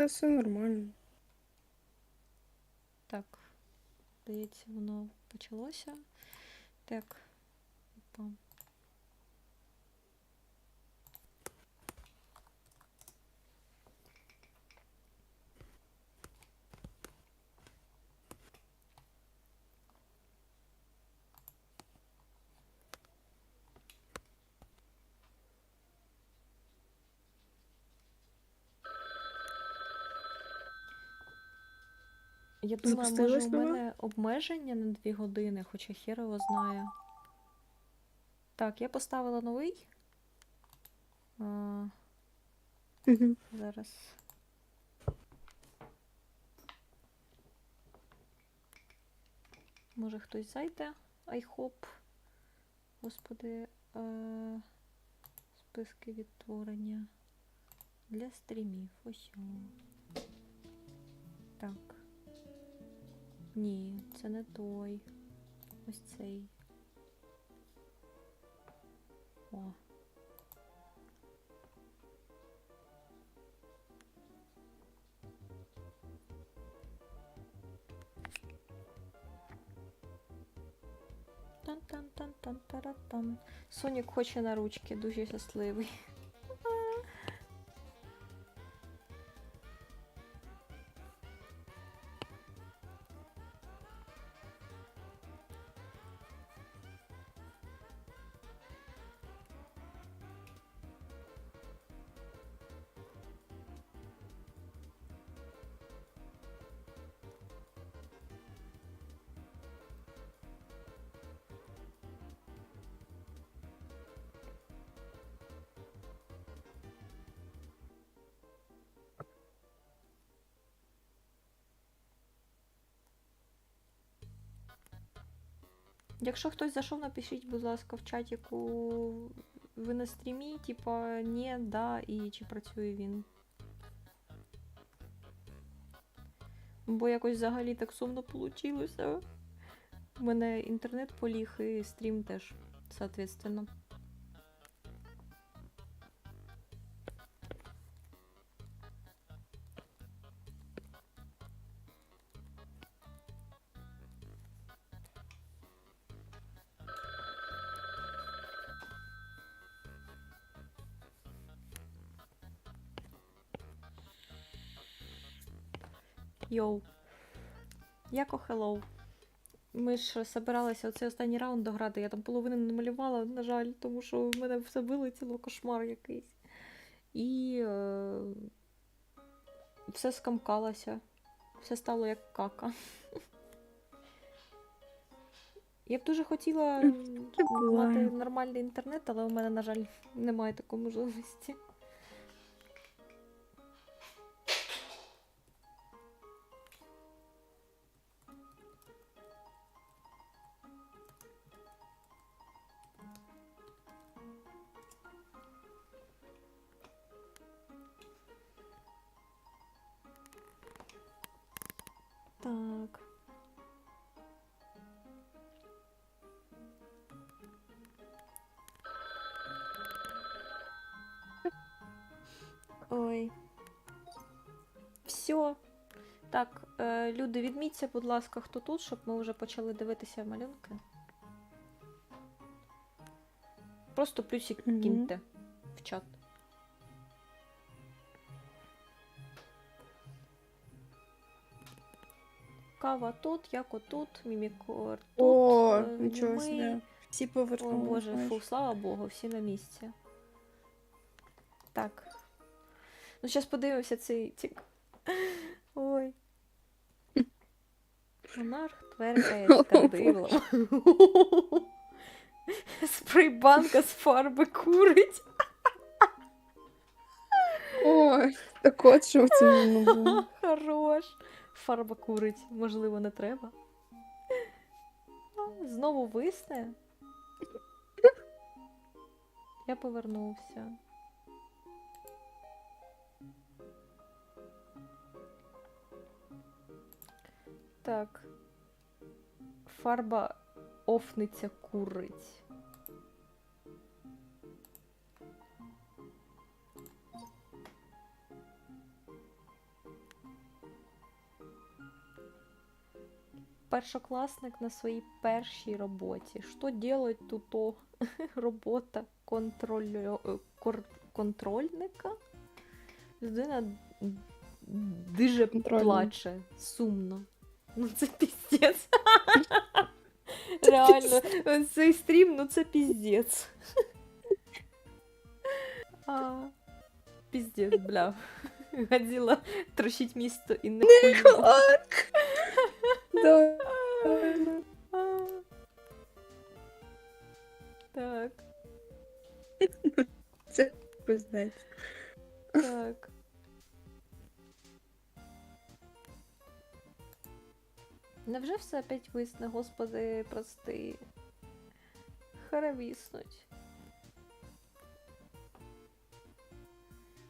Та все нормально. Так. Здається, воно почалося. Так. Опа. Я думаю, може, у мене обмеження на 2 години, хоча хер його знає. Так, я поставила новий. А, Угу. зараз. Може хтось зайде? I hope. Господи. Е, списки відтворення. Для стрімів. Ось. Так. Ні, це не той. Ось цей. О. Тан-тан-тан-тан-тара-тан. Сонік хоче на ручки, дуже щасливий. Якщо хтось зайшов, напишіть, будь ласка, в чатіку ви на стрімі, типа ні, да, і чи працює він. Бо якось взагалі так сумно получилося. У мене інтернет поліг і стрім теж, соответственно. Йоу. Яко хеллоу. Ми ж собиралися оцей останній раунд дограти. Я там половину не малювала, на жаль, тому що в мене все вилетіло кошмар якийсь. І е, все скамкалося. Все стало як кака. Я б дуже хотіла мати нормальний інтернет, але у мене, на жаль, немає такої можливості. Ой. Все. Так, е, люди, відміться, будь ласка, хто тут, щоб ми вже почали дивитися малюнки. Просто плюсик Мгм. киньте в чат. Кава тут, Яко тут, Мімікор тут. О, е, нічого ми- собі. Всі О боже, фу, слава Богу, всі на місці. Так. Ну, зараз подивимося цей тік. Ой. Монарх тверкає з кадилом. Спрейбанка з фарби курить. Ой, так от що в цьому було. Хорош. Фарба курить, можливо, не треба. Знову висне. Я повернувся. Так. Фарба офниця куриць. Першокласник на своїй першій роботі. Що делать тут робота контроль... Е, контрольника? Людина дуже плаче, сумно. Ну це піздець. Реально, цей стрім, ну це піздець. А, Піздець, бля. Годіла трощить місто і не хуйово. Да. А. Так, Це пиздець. Невже все опять висне, господи, прости. Харевіснуть.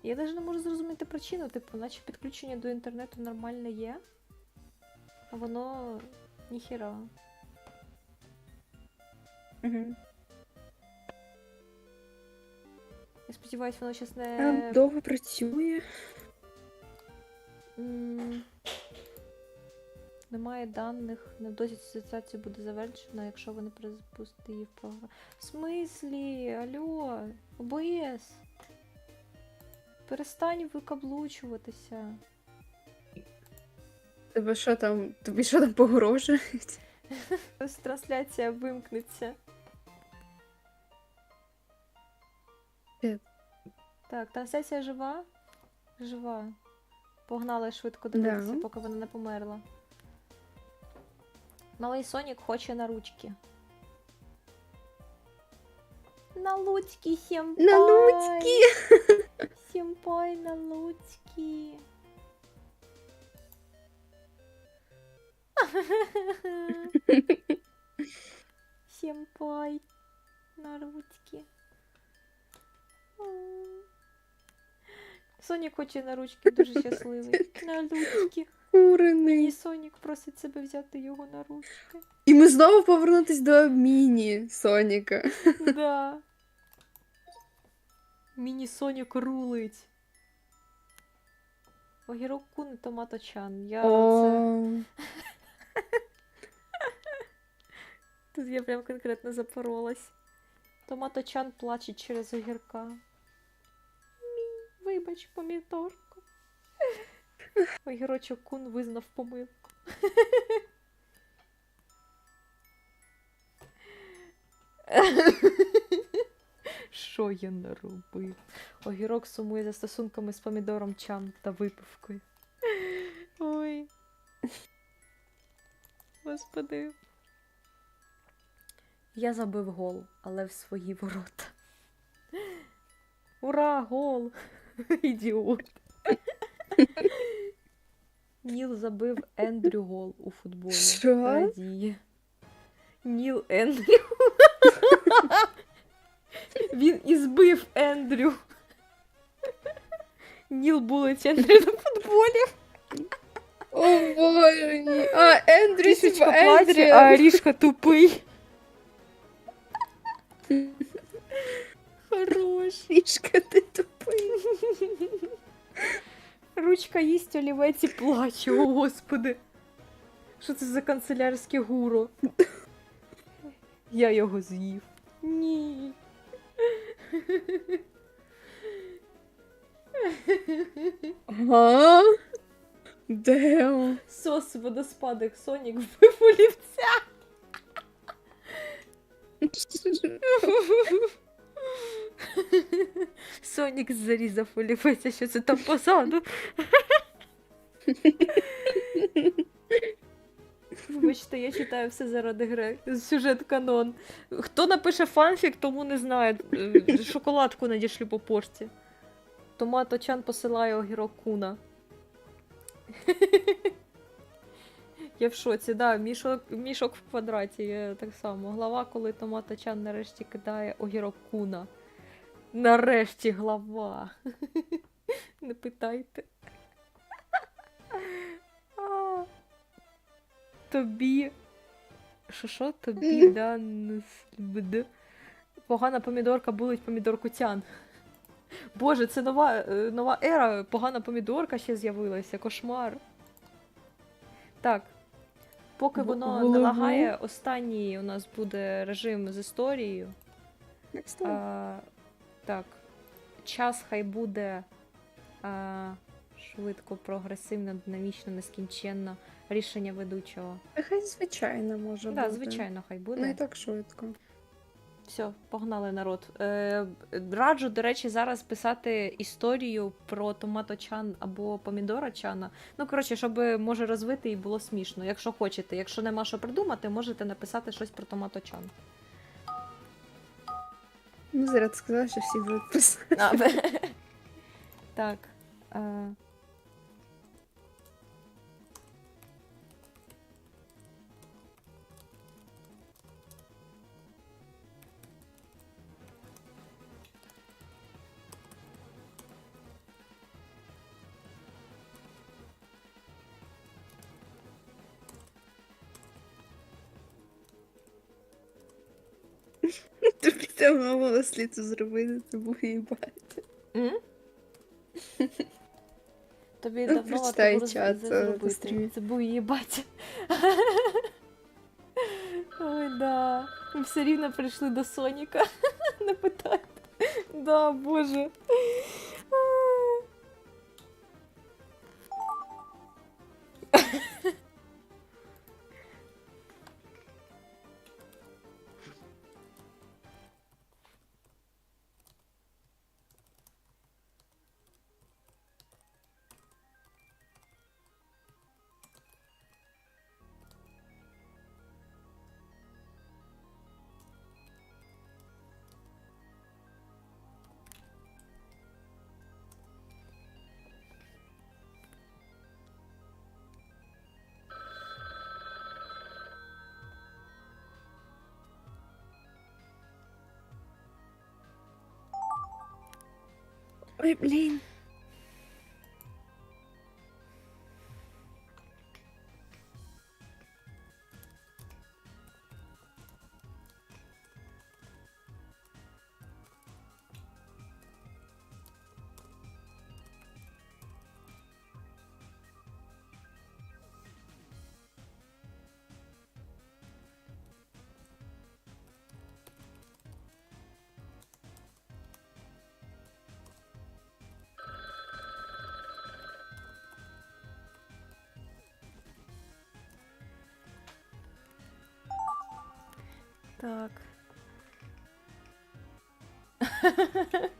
Я навіть не можу зрозуміти причину, типу, наче підключення до інтернету нормальне є, а воно ніхіра. Угу. Я сподіваюся, воно щас не. Довго працює. М, Немає даних. Невдовзі ця ситуація буде завершена, якщо ви не перезапустите її в програму. В смислі? Алло, ОБС. Перестань викаблучуватися. Тебе що там? Тобі що там погрожують? Ось трансляція вимкнеться. Так, трансляція жива? Жива. Погнали швидко дивитися, Да. поки вона не померла. Малий Сонік хоче на ручки. На луцькі, сімпай! На луцькі! Сімпай на луцькі! Сімпай на ручки. М. Сонік хоче на ручки, дуже щасливий. На ручки. І Курений. Сонік просить себе взяти його на ручки. І ми знову повернутись до міні Соніка. Да. Міні Сонік рулить. Огірок кун і томато-чан. Я це... Тут я прям конкретно запоролась. Томато-чан плаче через огірка. Вибач, помідорку. Огірочок кун визнав помилку. Що я наробив? Огірок сумує за стосунками з помідором чан та випивкою. Ой. Господи. Я забив гол, але в свої ворота. Ура, гол! Ідіот. Ніл забив Ендрю гол у футболі. Що? Радіє. Ніл Ендрю. Він і збив Ендрю. Ніл булить Ендрю на футболі. О боже ні. А, Ендрю, Трішечка типа плаче, Ендрю. а Арішка тупий. Хорош. Трішка ти тупий. Ручка їсть олівець і плаче, о господи. Що це за канцелярське гуро? Я його з'їв. Ні. Ага. Де? Сос водоспадок Сонік вбив олівця. Сонік зарізав олівець, що це там позаду? Вибачте, я читаю все заради гри. Сюжет канон. Хто напише фанфік, тому не знає. Е, Шоколадку надішлю по пошті. Томато Чан посилає огірок куна. Я в шоці, да, мішок, мішок в квадраті я так само. Глава, коли Томато Чан нарешті кидає огірок куна. Нарешті глава. Не питайте. Тобі. Що що? Тобі да. Погана помідорка булить помідорку тян. Боже, це нова, е, нова ера. Погана помідорка ще з'явилася. Кошмар. Так. Поки воно не лагає, останній у нас буде режим з історією. Як стало? А, так, час хай буде а, швидко, прогресивно, динамічно, нескінченно. Рішення ведучого. Хай звичайно може бути. да, звичайно, хай буде. Не так швидко. Все, погнали народ. Е, раджу, до речі, зараз писати історію про томаточан або помідорочана. Ну, коротше, щоб може розвити і було смішно, якщо хочете. Якщо нема що придумати, можете написати щось про томаточан. Ну, зараз сказала, що всі будуть писати. так. Е, Тобі там мало слід це зробити, це був їбать. м? Тобі Ну, давно прочитай треба чат, це е, зробити. стрімі. Це був їбать. Ой, да. Ми все рівно прийшли до Соніка. Не питайте. Да, боже. Ой, блін. Так.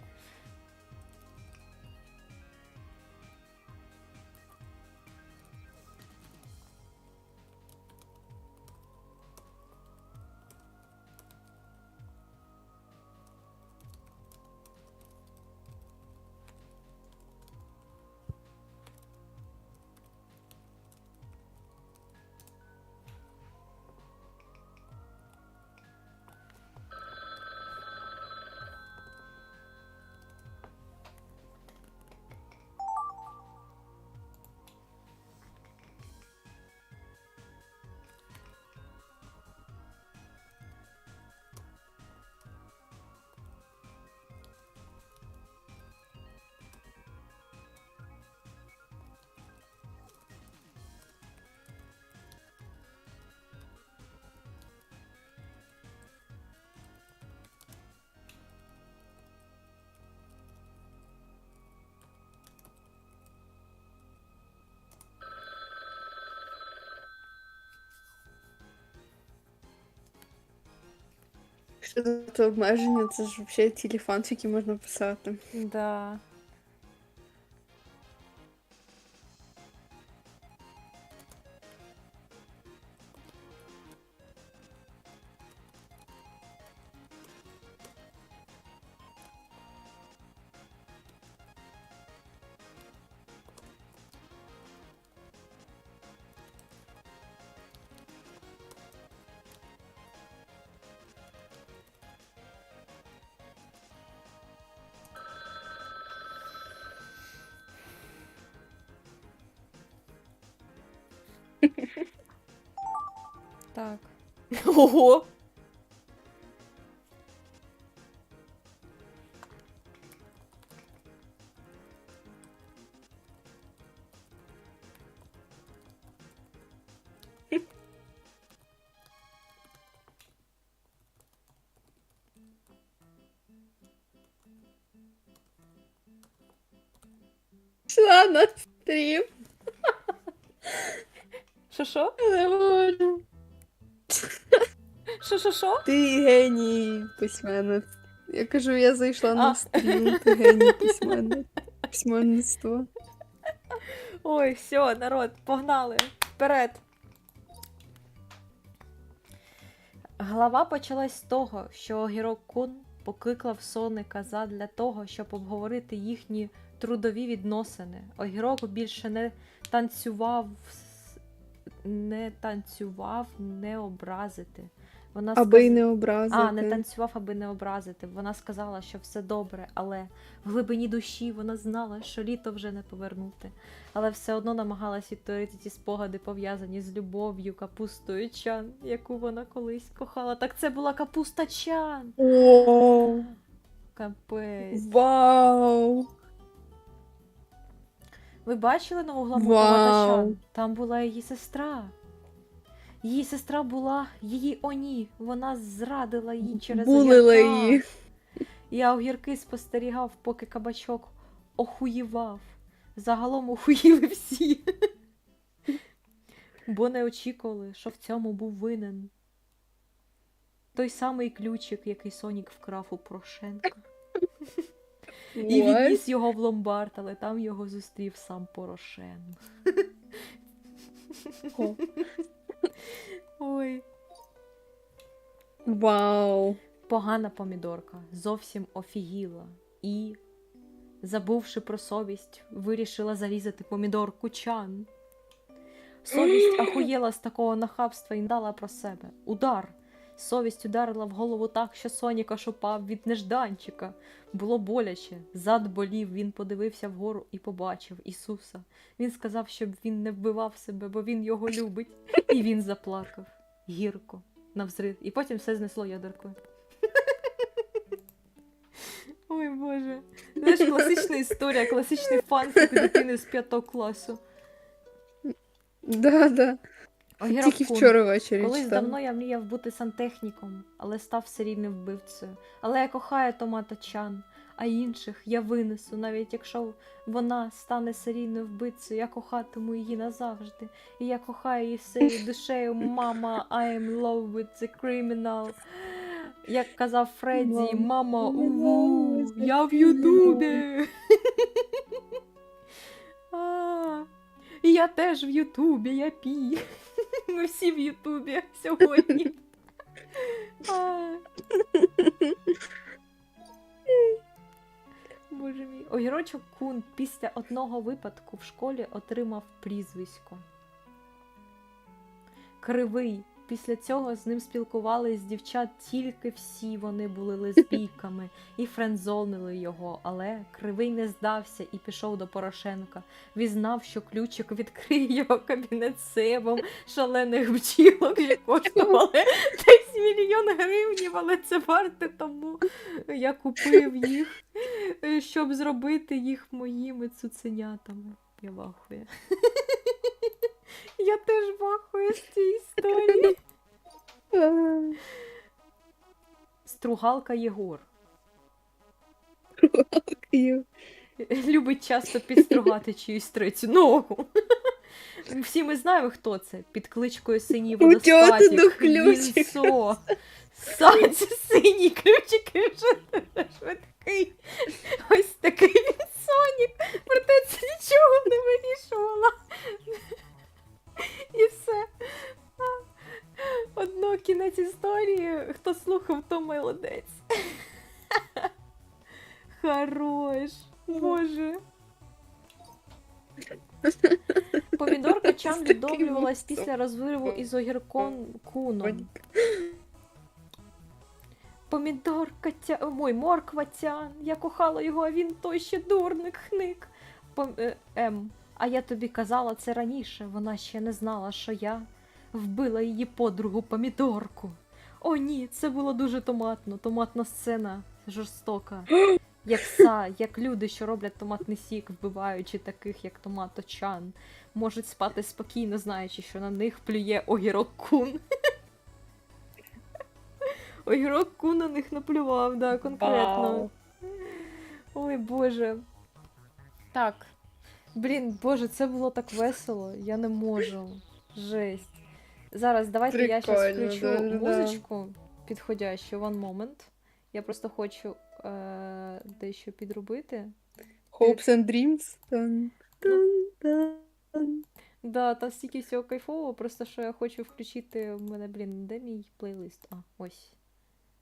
Що це обмеження, це ж взагалі цілі фанфіки можна писати. Да. Так. Ого! На стрім. Що що? Що що що? Ти геній письменництва. Я кажу, я зайшла А. на стрім, ти геній письменництва. Письменництва. Ой, все, народ, погнали. Вперед. Глава почалась з того, що Огірок Кун покликав Соника задля того, щоб обговорити їхні трудові відносини. Огірок більше не танцював, не танцював, не образити. Вона Аби сказ- не образити. а, не танцював, аби не образити. Вона сказала, що все добре, але в глибині душі вона знала, що літо вже не повернути. Але все одно намагалась відтворити ті спогади, пов'язані з любов'ю, капустою чан, яку вона колись кохала. Так це була капуста чан. О, Капець. вау. Ви бачили нову главу Вау. Там була її сестра. Її сестра була її оні. Вона зрадила її через Булила огірка. її. Я огірки спостерігав, поки кабачок охуєвав. Загалом охуїли всі. Бо не очікували, що в цьому був винен. Той самий ключик, який Сонік вкрав у Порошенка. І відніс його в ломбард, але там його зустрів сам Порошенко. Ой. Вау. Погана помідорка зовсім офігіла і, забувши про совість, вирішила зарізати помідорку чан. Совість ахуєла з такого нахабства і дала про себе. Удар. Совість ударила в голову так, що Сонік аж упав від нежданчика. Було боляче, зад болів, він подивився вгору і побачив Ісуса. Він сказав, щоб він не вбивав себе, бо він його любить. І він заплакав гірко, навзрив, і потім все знесло ядеркою. Ой Боже. Знаєш, класична історія, класичний фанфік дитини з п'ятого класу. Да, да. Огірок Тільки вчора ввечері Колись читала. давно я мріяв бути сантехніком, але став серійним вбивцею. Але я кохаю Томата Чан, а інших я винесу, навіть якщо вона стане серійною вбивцею, я кохатиму її назавжди. І я кохаю її всією душею. Мама, I am love with the criminal. Як казав Фредді, Мама, уву, я в. Ютубі. І я теж в Ютубі, я пі. Ми всі в Ютубі сьогодні. А. Боже мій. Огірочок Кун після одного випадку в школі отримав прізвисько. Кривий. Після цього з ним спілкувались дівчат тільки всі вони були лесбійками і френдзонили його, але кривий не здався і пішов до Порошенка. Він знав, що ключик відкриє його кабінет сивом шалених бджілок, що коштували десь мільйон гривнів, але це варте тому. Я купив їх, е, щоб зробити їх моїми цуценятами. Я вахую. Я теж вахую з цієї історії. Стругалка Єгор. Любить часто підстругати чиюсь третю ногу. Всі ми знаємо, хто це. Під кличкою синій водоспатік. Вінсо. Сань, синій ключик швидкий. Ось такий він Сонік. Проте це нічого не вирішувало. І все. Одно кінець історії. Хто слухав, то молодець. Хорош. Боже. Помідорка Чан З відновлювалась після розриву із огірком куном. Помідорка тя... Ой, морква тян. Я кохала його, а він той ще дурник, хник. Пом... е, Ем, а я тобі казала це раніше. Вона ще не знала, що я вбила її подругу помідорку. О, ні, це було дуже томатно. Томатна сцена жорстока. Як са, як люди, що роблять томатний сік, вбиваючи таких, як томато чан, можуть спати спокійно, знаючи, що на них плює огірок кун. Огірок кун на них наплював, да, конкретно. Ой, Боже. Так. Блін, боже, це було так весело. Я не можу. Жесть. Зараз давайте я зараз Прикольно, включу дуже, да. музичку підходящу. One moment. Я просто хочу е- дещо підробити. Hopes and dreams. Тан, тан, тан. Да, там стільки всього кайфового, просто що я хочу включити. У мене, блін, де мій плейлист? А, ось.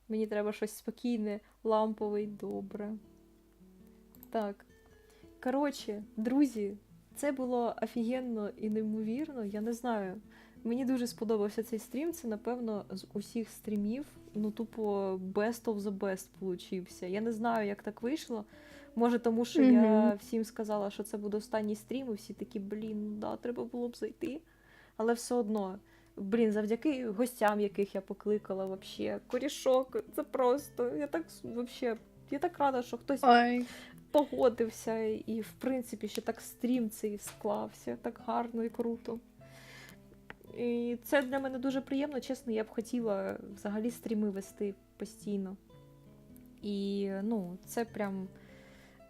Мені треба щось спокійне, лампове й добре. Так. Коротше, друзі, це було офігенно і неймовірно. Я не знаю. Мені дуже сподобався цей стрім. Це, напевно, з усіх стрімів, ну, тупо best of the best получився. Я не знаю, як так вийшло. Може, тому що я всім сказала, що це буде останній стрім, і всі такі, блін, да, треба було б зайти. Але все одно, блін, завдяки гостям, яких я покликала, вообще, корішок, це просто. Я так вообще, я так рада, що хтось Ай, погодився, і, в принципі, ще так стрім цей склався, так гарно і круто. І це для мене дуже приємно, чесно, я б хотіла взагалі стріми вести постійно. І ну, це прям.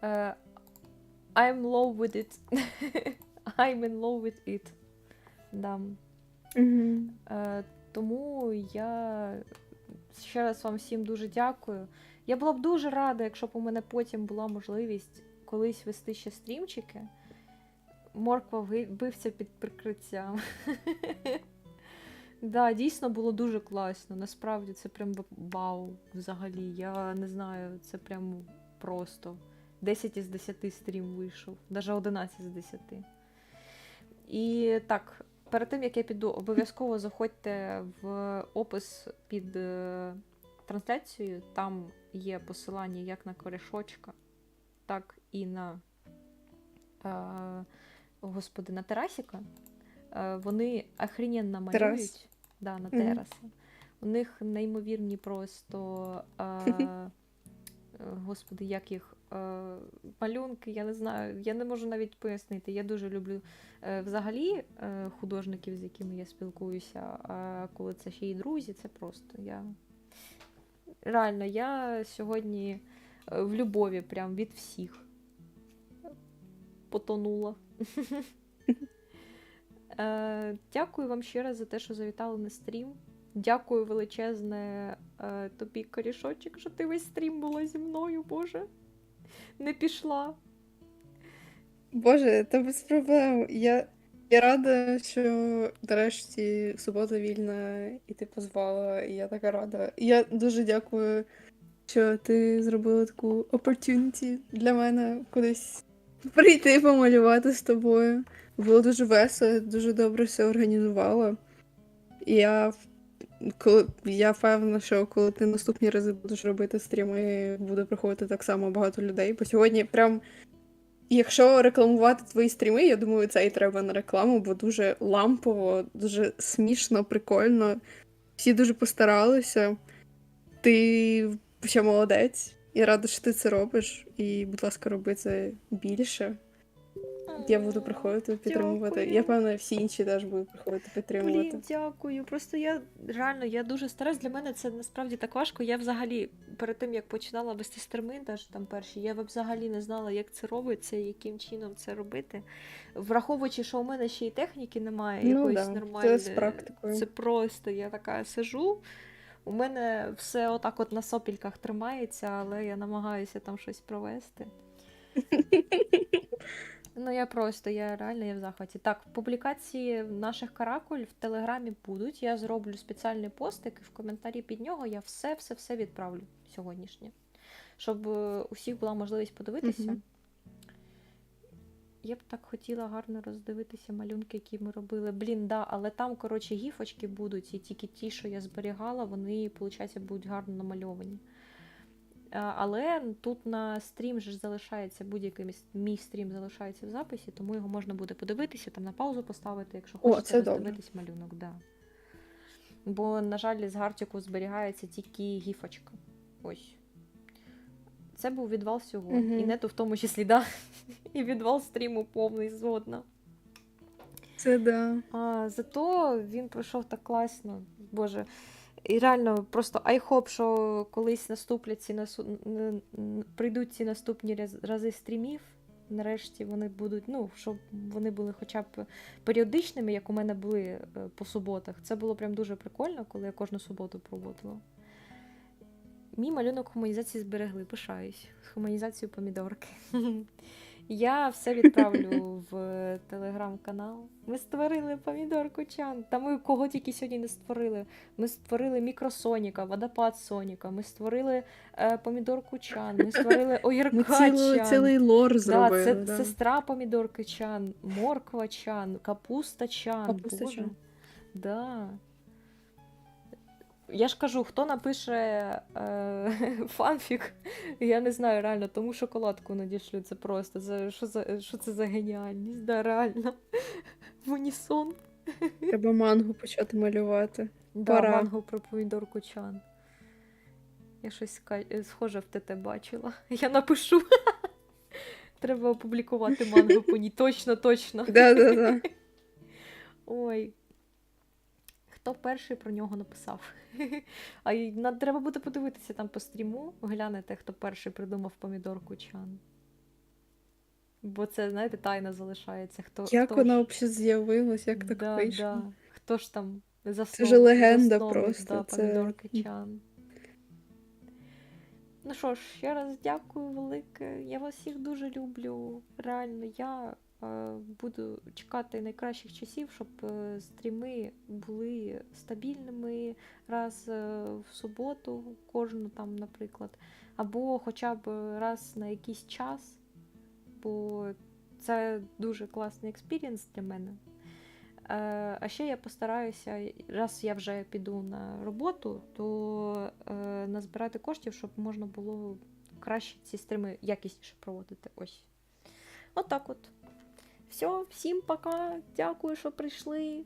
е, I'm low with it. I'm in love with it. Да. Мгм. Е, тому я ще раз вам всім дуже дякую. Я була б дуже рада, якщо б у мене потім була можливість колись вести ще стрімчики. Морква ви- під прикриттям. Да, дійсно було дуже класно. Насправді це прям вау взагалі. Я не знаю, це прям просто. 10 із 10 стрім вийшов, навіть 11 з 10. І так, перед тим як я піду, обов'язково заходьте в опис під трансляцією. Там є посилання як на корішочка, так і на е, господи, на Терасіка. Е, вони охрененно малюють. Терас. Да, на. Тераса. У них неймовірні просто. Е, е, господи, як їх е, малюнки, я не знаю, я не можу навіть пояснити. Я дуже люблю е, взагалі е, художників, з якими я спілкуюся, а коли це ще й друзі, це просто я. Реально, я сьогодні е, в любові прям від всіх потонула. Е, Дякую вам ще раз за те, що завітали на стрім. Дякую величезне е, тобі, корішочок, що ти весь стрім була зі мною, Боже. Не пішла. Боже, та без проблем. Я, я рада, що нарешті субота вільна, і ти позвала, і я така рада. Я дуже дякую, що ти зробила таку opportunity для мене кудись прийти помалювати з тобою. Було дуже весело, дуже добре все організувала. І я, коли, я впевнена, що коли ти наступні рази будеш робити стріми, буде приходити так само багато людей. Бо сьогодні прям Якщо рекламувати твої стріми, я думаю, це і треба на рекламу, бо дуже лампово, дуже смішно, прикольно. Всі дуже постаралися. Ти ще молодець. Я рада, що ти це робиш. І, будь ласка, роби це більше. Я буду приходити підтримувати. Дякую. Я певна, всі інші теж будуть приходити підтримувати. Блін, дякую. Просто я реально я дуже стараюсь. Для мене це насправді так важко. Я взагалі перед тим як починала вести стріми, теж там перші, я взагалі не знала, як це робиться яким чином це робити. Враховуючи, що у мене ще й техніки немає, Ну якоїсь да, нормальної. це з практикою. Це просто я така сижу. У мене все отак от на сопільках тримається, але я намагаюся там щось провести. Ну, я просто, я реально я в захваті. Так, публікації наших каракуль в Телеграмі будуть. Я зроблю спеціальний постик, і в коментарі під нього я все-все-все відправлю сьогоднішнє. Щоб е, у всіх була можливість подивитися. Я б так хотіла гарно роздивитися малюнки, які ми робили. Блін, да, але там, коротше, гіфочки будуть, і тільки ті, що я зберігала, вони, виходить, будуть гарно намальовані. Але тут на стрім ж залишається будь-який мій стрім залишається в записі, тому його можна буде подивитися, там на паузу поставити, якщо хочете роздивитись малюнок. Да. Бо, на жаль, з гартіку зберігається тільки гіфочка. Ось. Це був відвал всього. Мгм. І нету в тому числі, да. І відвал стріму повний згодна. Це да. А, зато він пройшов так класно. Боже. І реально, просто I hope, що колись наступлять ці насу... прийдуть ці наступні рази стрімів, нарешті вони будуть, ну, щоб вони були хоча б періодичними, як у мене були е, по суботах. Це було прям дуже прикольно, коли я кожну суботу проводила. Мій малюнок гуманізації зберегли, пишаюсь. Гуманізацію помідорки. Я все відправлю в телеграм-канал. Ми створили помідорку чан. Та ми кого тільки сьогодні не створили. Ми створили мікросоніка, водопад Соніка, ми створили е, помідорку чан, ми створили Ми огірка цілу, чан. цілий лор Да, це да. сестра помідорки чан, морква чан, капуста чан. Капуста Боже. чан. Да. Я ж кажу, хто напише е, фанфік, я не знаю реально, тому шоколадку надішлю. Це просто це, що, за, що це за геніальність, да, реально. В унісон. Треба мангу почати малювати. Да, Пора. манго про помідорку чан. Я щось е, схоже в ТТ бачила. Я напишу. Треба опублікувати манго по ній. Точно, точно. Да-да-да. Ой. Хто перший про нього написав? А й треба буде подивитися там по стріму, глянете, хто перший придумав помідорку чан. Бо це, знаєте, тайна залишається. Хто, Як хто вона ж- взагалі з'явилась, як так да, вийшло? Да. Хто ж там заснов... Це вже легенда засновник, просто, Да, це- помідорки чан. Ну що ж, ще раз дякую велике. Я вас всіх дуже люблю. Реально, я буду чекати найкращих часів, щоб е, стріми були стабільними раз е, в суботу, кожну там, наприклад, або хоча б раз на якийсь час, бо це дуже класний експірієнс для мене. Е, А ще я постараюся, раз я вже піду на роботу, то е, назбирати коштів, щоб можна було краще ці стріми якісніше проводити. Ось. Отак от. Все, всім пока. Дякую, що прийшли.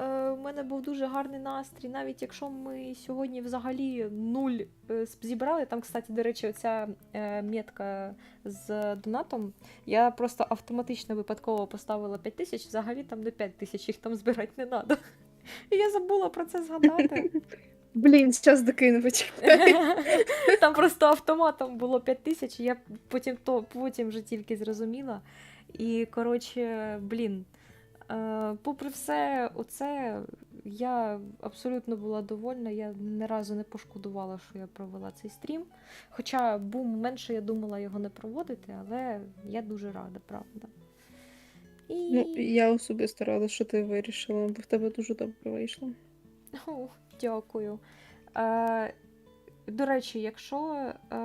Е, У мене був дуже гарний настрій, навіть якщо ми сьогодні взагалі нуль е, зібрали. Там, кстати, до речі, оця е, метка з донатом. Я просто автоматично випадково поставила 5 тисяч, взагалі там не 5 тисяч, їх там збирати не треба. І я забула про це згадати. Блін, зараз докину, почекай. Там просто автоматом було 5 тисяч, і я потім то потім вже тільки зрозуміла. І коротше, блін. Е, попри все, оце я абсолютно була довольна. Я ні разу не пошкодувала, що я провела цей стрім. Хоча був менше, я думала його не проводити, але я дуже рада, правда. І... Ну, я особисто рада, що ти вирішила, бо в тебе дуже добре вийшло. О, дякую. Е, до речі, якщо е,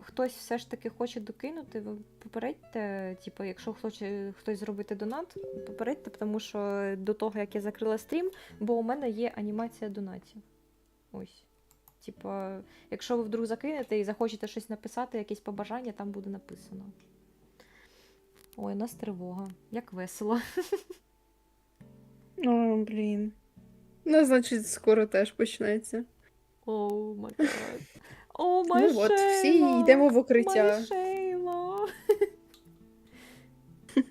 хтось все ж таки хоче докинути, ви попередьте, типу, якщо хоче хтось зробити донат, попередьте, тому що до того, як я закрила стрім, бо у мене є анімація донатів. Ось. Типа, якщо ви вдруг закинете і захочете щось написати, якесь побажання, там буде написано. Ой, у нас тривога. Як весело. О, блін. Ну, значить, скоро теж почнеться. Оу май гад. О май Ну от, всі йдемо в укриття. Май Шейла.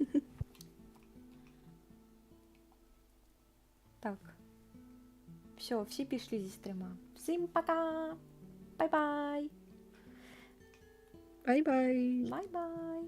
так. Все, всі пішли зі стрима. Всім пока! Бай-бай! Бай-бай. Бай-бай!